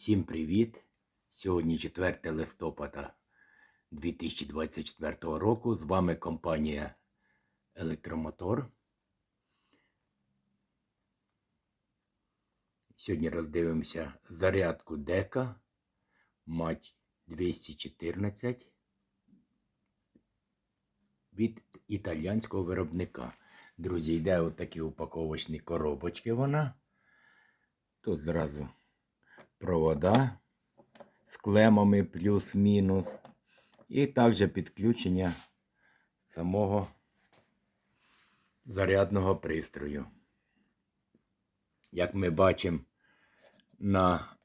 Всім привіт! Сьогодні 4 листопада 2024 року. З вами компанія Електромотор. Сьогодні роздивимося зарядку дека Матч 214 від італійського виробника. Друзі, йде отакі упаковочні коробочки вона. Тут зразу провода з клемами плюс-мінус. І також підключення самого зарядного пристрою. Як ми бачимо на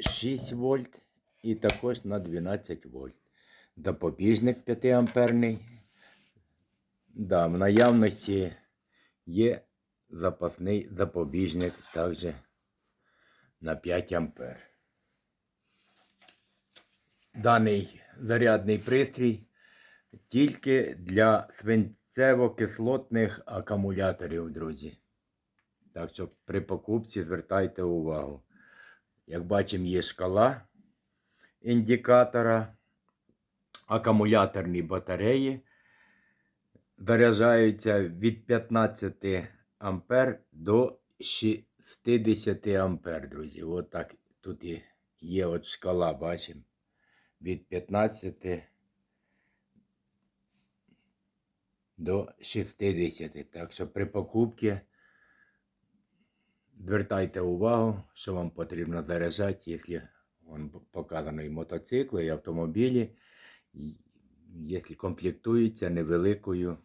6 вольт і також на 12 вольт. Запобіжник 5 амперний. Да, в наявності є запасний запобіжник також на 5 ампер. Даний зарядний пристрій тільки для свинцево-кислотних акумуляторів, друзі. Так що при покупці звертайте увагу. Як бачимо, є шкала індикатора, акумуляторні батареї заряджаються від 15 ампер до 60 ампер, друзі. От так тут і є от шкала, бачимо. Від 15 до 60. Так що при покупці звертайте увагу, що вам потрібно заряджати, якщо вон показано і мотоцикли, і автомобілі, якщо комплектується невеликою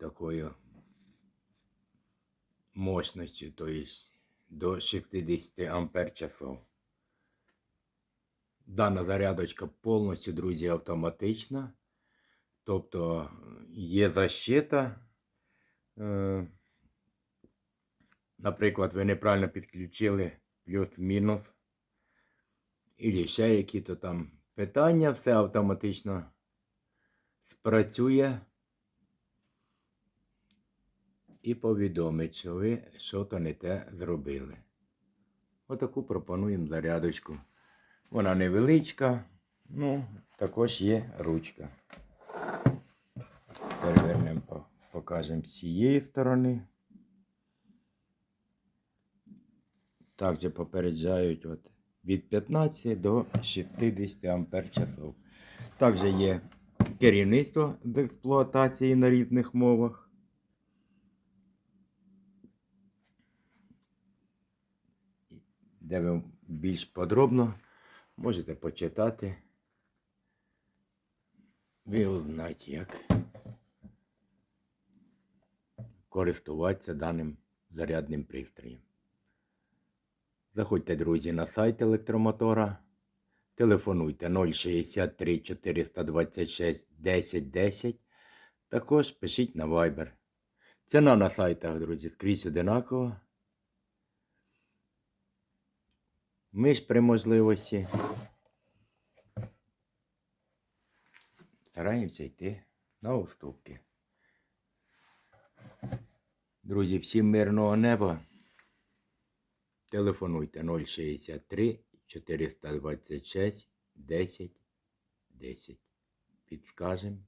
такою мощностью, то есть до 60 ампер часов. Дана зарядочка повністю, друзі, автоматична. Тобто є защита. Е, Наприклад, ви неправильно підключили плюс-мінус. І ще які-то там питання, все автоматично спрацює і повідомить, що ви що-то не те зробили. Отаку пропонуємо зарядочку. Вона невеличка, ну, також є ручка. Перевернемо, покажемо з цієї сторони. Також попереджають от, від 15 до 60 ампер часов. Також є керівництво з експлуатації на різних мовах. Де ви більш подробно можете почитати. Ви узнаєте, як користуватися даним зарядним пристроєм. Заходьте, друзі, на сайт електромотора. Телефонуйте 063 426 1010. Також пишіть на Viber. Ціна на сайтах, друзі, скрізь одинакова. Ми ж при можливості стараємося йти на уступки. Друзі, всім мирного неба. Телефонуйте 063 426 10 10. Підскажемо,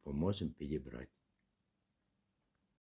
поможемо підібрати.